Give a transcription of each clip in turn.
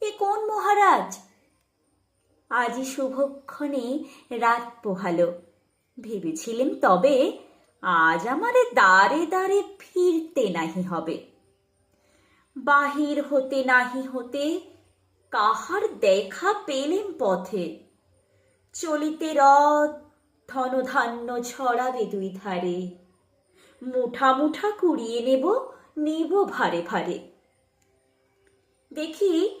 এ কোন মহারাজ? আজই শুভক্ষণে রাত পোহালো। ভেবেছিলেন তবে আজ আমারে দাঁড়ে দাঁড়ে ফিরতে নাহি হবে। বাহির হতে নাহি হতে কাহার দেখা পেলেম পথে। চলিতে রথ, ধনধান্য ছড়াবে দুই ধারে। মুঠা মুঠা কুড়িয়ে নেব নেব ভারে ভারে। দেখি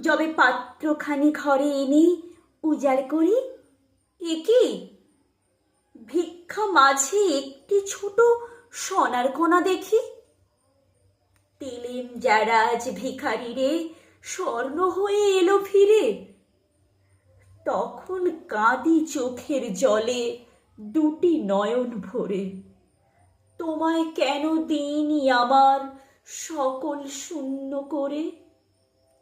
যবে পাত্রখানি ঘরে এনে উজাড় করি, এ কি? ভিক্ষা মাঝে একটি ছোট সোনার কোনা দেখি। তেলেম যারা আজ ভিখারি রে স্বর্ণ হয়ে এলো ফিরে। তখন কাঁদি চোখের জলে দুটি নয়ন ভরে। তোমায় কেন দিইনি আমার সকল শূন্য করে?